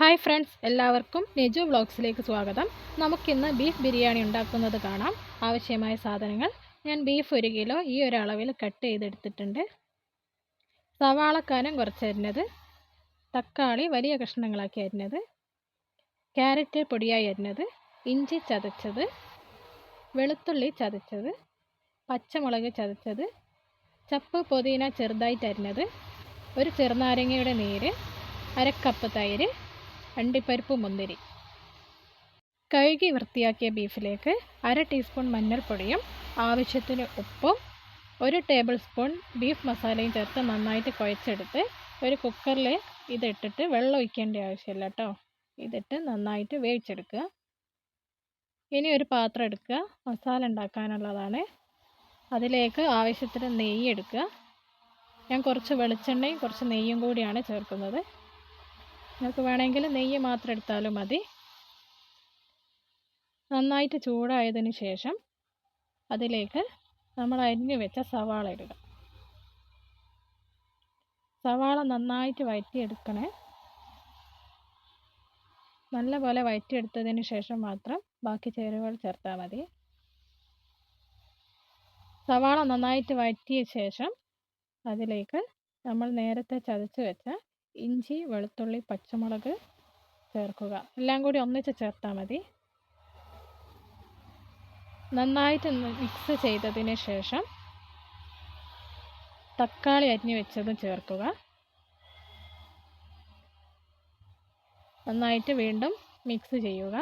Hi friends എല്ലാവർക്കും നെജു വ്ളോഗ്സിലേക്ക് സ്വാഗതം. നമുക്കിന്ന് ബീഫ് ബിരിയാണി ഉണ്ടാക്കുന്നത് കാണാം. ആവശ്യമായ സാധനങ്ങൾ. ഞാൻ ബീഫ് ഒരു കിലോ ഈ ഒരു അളവിൽ കട്ട് ചെയ്തെടുത്തിട്ടുണ്ട്. സവാളക്കാനം കുറച്ച് അരിഞ്ഞത്. തക്കാളി വലിയ കഷ്ണങ്ങളാക്കി അരിഞ്ഞത്. ക്യാരറ്റ് പൊടിയായി അരിഞ്ഞത്. ഇഞ്ചി ചതച്ചത്. വെളുത്തുള്ളി ചതച്ചത്. പച്ചമുളക് ചതച്ചത്. ചപ്പ് പുതിന ചെറുതായിട്ട് അരിഞ്ഞത്. ഒരു ചെറുനാരങ്ങയുടെ നീര്. അരക്കപ്പ് തൈര്. അണ്ടിപ്പരിപ്പ് മുന്തിരി കഴുകി വൃത്തിയാക്കിയ ബീഫിലേക്ക് അര ടീസ്പൂൺ മഞ്ഞൾപ്പൊടിയും ആവശ്യത്തിന് ഉപ്പും ഒരു ടേബിൾ സ്പൂൺ ബീഫ് മസാലയും ചേർത്ത് നന്നായിട്ട് കുഴച്ചെടുത്ത് ഒരു കുക്കറിൽ ഇതിട്ടിട്ട് വെള്ളം ഒഴിക്കേണ്ട ആവശ്യമില്ല കേട്ടോ ഇതിട്ട് നന്നായിട്ട് വേവിച്ചെടുക്കുക. ഇനി ഒരു പാത്രം എടുക്കുക. മസാല ഉണ്ടാക്കാനുള്ളതാണ്. അതിലേക്ക് ആവശ്യത്തിന് നെയ്യ് എടുക്കുക. ഞാൻ കുറച്ച് വെളിച്ചെണ്ണയും കുറച്ച് നെയ്യും കൂടിയാണ് ചേർക്കുന്നത്. നിങ്ങൾക്ക് വേണമെങ്കിൽ നെയ്യ് മാത്രം എടുത്താലും മതി. നന്നായിട്ട് ചൂടായതിന് ശേഷം അതിലേക്ക് നമ്മൾ അരിഞ്ഞു വെച്ച സവാള ഇടുക. സവാള നന്നായിട്ട് വഴറ്റിയെടുക്കണേ നല്ലപോലെ വഴറ്റിയെടുത്തതിന് ശേഷം മാത്രം ബാക്കി ചേരുവകൾ ചേർത്താൽ മതി. സവാള നന്നായിട്ട് വഴറ്റിയ ശേഷം അതിലേക്ക് നമ്മൾ നേരത്തെ ചതച്ച് വെച്ച ഇഞ്ചി വെളുത്തുള്ളി പച്ചമുളക് ചേർക്കുക. എല്ലാം കൂടി ഒന്നിച്ച് ചേർത്താൽ മതി. നന്നായിട്ട് മിക്സ് ചെയ്തതിന് ശേഷം തക്കാളി അരിഞ്ഞു വെച്ചതും ചേർക്കുക. നന്നായിട്ട് വീണ്ടും മിക്സ് ചെയ്യുക.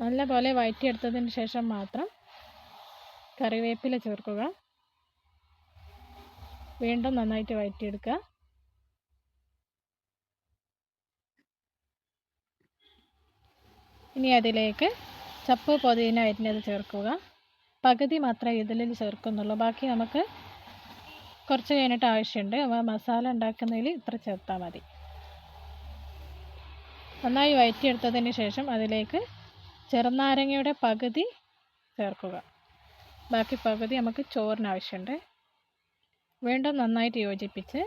നല്ലപോലെ വഴറ്റിയെടുത്തതിന് ശേഷം മാത്രം കറിവേപ്പില ചേർക്കുക. വീണ്ടും നന്നായിട്ട് വഴറ്റിയെടുക്കുക. ഇനി അതിലേക്ക് ചപ്പ് പൊതിന അരിഞ്ഞത് ചേർക്കുക. പകുതി മാത്രമേ ഇതിൽ ചേർക്കുന്നുള്ളൂ. ബാക്കി നമുക്ക് കുറച്ച് കഴിഞ്ഞിട്ട് ആവശ്യമുണ്ട്. അപ്പോൾ മസാല ഉണ്ടാക്കുന്നതിൽ ഇത്ര ചേർത്താൽ മതി. നന്നായി വഴറ്റിയെടുത്തതിന് ശേഷം അതിലേക്ക് ചെറുനാരങ്ങയുടെ പകുതി ചേർക്കുക. ബാക്കി പകുതി നമുക്ക് ചോറിന് ആവശ്യമുണ്ട് വീണ്ടും നന്നായിട്ട് യോജിപ്പിച്ച്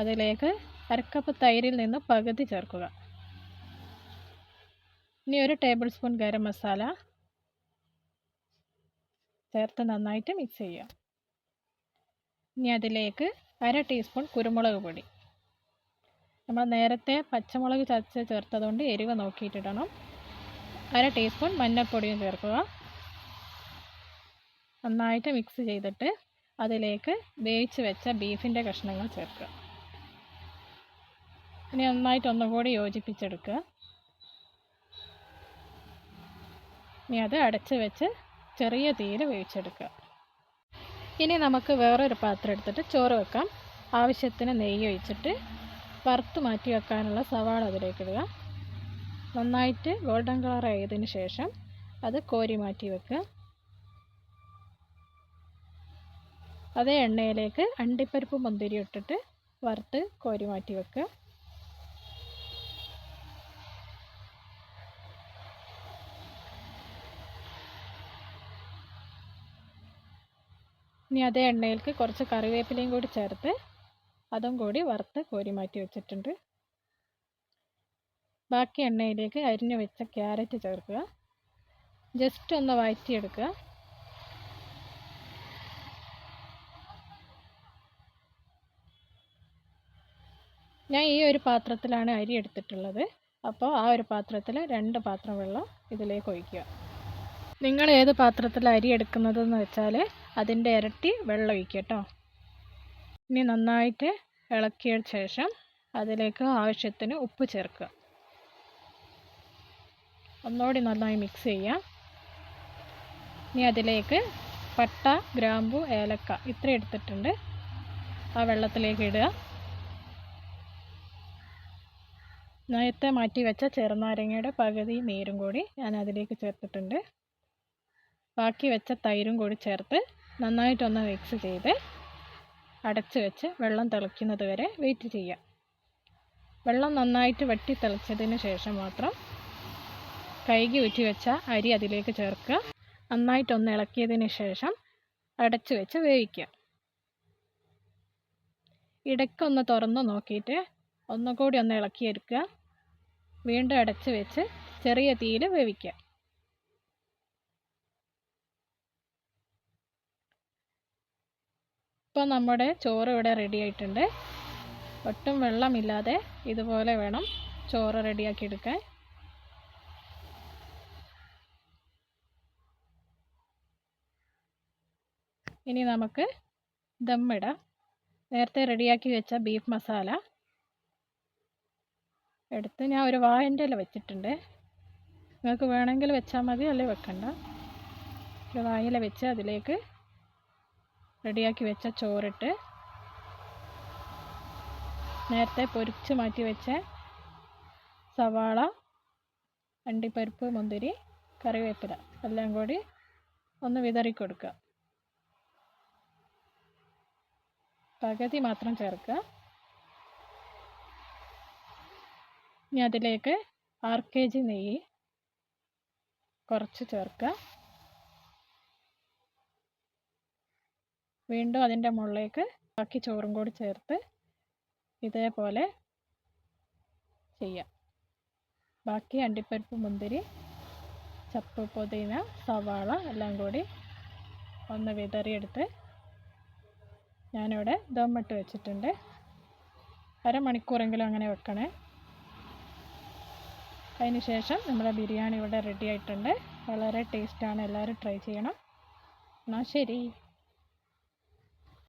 അതിലേക്ക് അരക്കപ്പ് തൈരിൽ നിന്ന് പകുതി ചേർക്കുക. ഇനി ഒരു ടേബിൾ സ്പൂൺ ഗരം മസാല ചേർത്ത് നന്നായിട്ട് മിക്സ് ചെയ്യുക. ഇനി അതിലേക്ക് അര ടീസ്പൂൺ കുരുമുളക് പൊടി. നമ്മൾ നേരത്തെ പച്ചമുളക് ചതച്ച് ചേർത്തതുകൊണ്ട് എരിവ് നോക്കിയിട്ടിടണം. അര ടീസ്പൂൺ മഞ്ഞൾപ്പൊടിയും ചേർക്കുക. നന്നായിട്ട് മിക്സ് ചെയ്തിട്ട് അതിലേക്ക് വേവിച്ച് വെച്ച ബീഫിന്റെ കഷ്ണങ്ങൾ ചേർക്കുക. ഇനി നന്നായിട്ട് ഒന്നുകൂടി യോജിപ്പിച്ചെടുക്കുക. ഇനി അത് അടച്ച് വെച്ച് ചെറിയ തീയിൽ വേവിച്ചെടുക്കുക. ഇനി നമുക്ക് വേറൊരു പാത്രം എടുത്തിട്ട് ചോറ് വെക്കാം. ആവശ്യത്തിന് നെയ്യ് ഒഴിച്ചിട്ട് വറുത്ത് മാറ്റി വെക്കാനുള്ള സവാള അതിലേക്ക് ഇടുക. നന്നായിട്ട് ഗോൾഡൻ കളർ ആയതിന് ശേഷം അത് കോരി മാറ്റി വെക്കുക. അതേ എണ്ണയിലേക്ക് അണ്ടിപ്പരിപ്പ് മുന്തിരി ഇട്ടിട്ട് വറുത്ത് കോരി മാറ്റി വെക്കുക. ഇനി അതേ എണ്ണയിലേക്ക് കുറച്ച് കറിവേപ്പിലയും കൂടി ചേർത്ത് അതും കൂടി വറുത്ത് കോരി മാറ്റി വെച്ചിട്ടുണ്ട്. ബാക്കി എണ്ണയിലേക്ക് അരിഞ്ഞു വെച്ച ക്യാരറ്റ് ചേർക്കുക. ജസ്റ്റ് ഒന്ന് വഴറ്റിയെടുക്കുക. ഞാൻ ഈ ഒരു പാത്രത്തിലാണ് അരി എടുത്തിട്ടുള്ളത്. അപ്പോൾ ആ ഒരു പാത്രത്തിൽ രണ്ട് പാത്രം വെള്ളം ഇതിലേക്ക് ഒഴിക്കുക. നിങ്ങൾ ഏത് പാത്രത്തിൽ അരി എടുക്കുന്നതെന്ന് വെച്ചാൽ അതിന്റെ ഇരട്ടി വെള്ളം ഒഴിക്കുക കേട്ടോ. ഇനി നന്നായിട്ട് ഇളക്കിയ ശേഷം അതിലേക്ക് ആവശ്യത്തിന് ഉപ്പ് ചേർക്കുക. ഒന്നുകൂടി നന്നായി മിക്സ് ചെയ്യാം ഇനി അതിലേക്ക് പട്ട ഗ്രാമ്പു ഏലക്ക ഇത്ര എടുത്തിട്ടുണ്ട്. ആ വെള്ളത്തിലേക്ക് ഇടുക. നേരത്തെ മാറ്റി വെച്ച ചെറുനാരങ്ങയുടെ പകുതി നീരും കൂടി ഞാൻ അതിലേക്ക് ചേർത്തിട്ടുണ്ട്. ബാക്കി വെച്ച തൈരും കൂടി ചേർത്ത് നന്നായിട്ടൊന്ന് മിക്സ് ചെയ്ത് അടച്ച് വെച്ച് വെള്ളം തിളയ്ക്കുന്നത് വരെ വെയിറ്റ് ചെയ്യാം. വെള്ളം നന്നായിട്ട് വെട്ടി തിളച്ചതിന് ശേഷം മാത്രം കൈകി ഊറ്റി വെച്ച അരി അതിലേക്ക് ചേർക്കുക. നന്നായിട്ടൊന്ന് ഇളക്കിയതിന് ശേഷം അടച്ച് വെച്ച് വേവിക്കുക. ഇടയ്ക്കൊന്ന് തുറന്ന് നോക്കിയിട്ട് ഒന്നുകൂടി ഒന്ന് ഇളക്കിയെടുക്കുക വീണ്ടും അടച്ച് വെച്ച് ചെറിയ തീയിൽ വേവിക്കുക. ഇപ്പോൾ നമ്മുടെ ചോറ് ഇവിടെ റെഡി ആയിട്ടുണ്ട്. ഒട്ടും വെള്ളമില്ലാതെ ഇതുപോലെ വേണം ചോറ് റെഡിയാക്കി എടുക്കാൻ. ഇനി നമുക്ക് ദമ്മിടാം നേരത്തെ റെഡിയാക്കി വെച്ച ബീഫ് മസാല എടുത്ത് ഞാൻ ഒരു വാഴന്റെ ഇല വെച്ചിട്ടുണ്ട്. നിങ്ങൾക്ക് വേണമെങ്കിൽ വെച്ചാൽ മതി അല്ലെങ്കിൽ വെക്കണ്ട. ഒരു വായില വെച്ച് അതിലേക്ക് റെഡിയാക്കി വെച്ച ചോറിട്ട് നേരത്തെ പൊരിച്ച് മാറ്റി വെച്ച സവാള അണ്ടിപ്പരിപ്പ് മുന്തിരി കറിവേപ്പില എല്ലാം കൂടി ഒന്ന് വിതറി കൊടുക്കുക. പകുതി മാത്രം ചേർക്കുക. ഇനി അതിലേക്ക് ആർ കെ ജി നെയ്യ് കുറച്ച് ചേർക്കുക. വീണ്ടും അതിന്റെ മുകളിലേക്ക് ബാക്കി ചോറും കൂടി ചേർത്ത് ഇതേപോലെ ചെയ്യാം. ബാക്കി അണ്ടിപ്പരിപ്പ് മുന്തിരി ചപ്പ് പുതിന സവാള എല്ലാം കൂടി ഒന്ന് വിതറിയെടുത്ത് ഞാനിവിടെ ദമ്മിട്ട് വെച്ചിട്ടുണ്ട്. അരമണിക്കൂറെങ്കിലും അങ്ങനെ വെക്കണേ. അതിന് ശേഷം നമ്മുടെ ബിരിയാണി ഇവിടെ റെഡി ആയിട്ടുണ്ട്. വളരെ ടേസ്റ്റാണ് എല്ലാവരും ട്രൈ ചെയ്യണം. എന്നാൽ ശരി.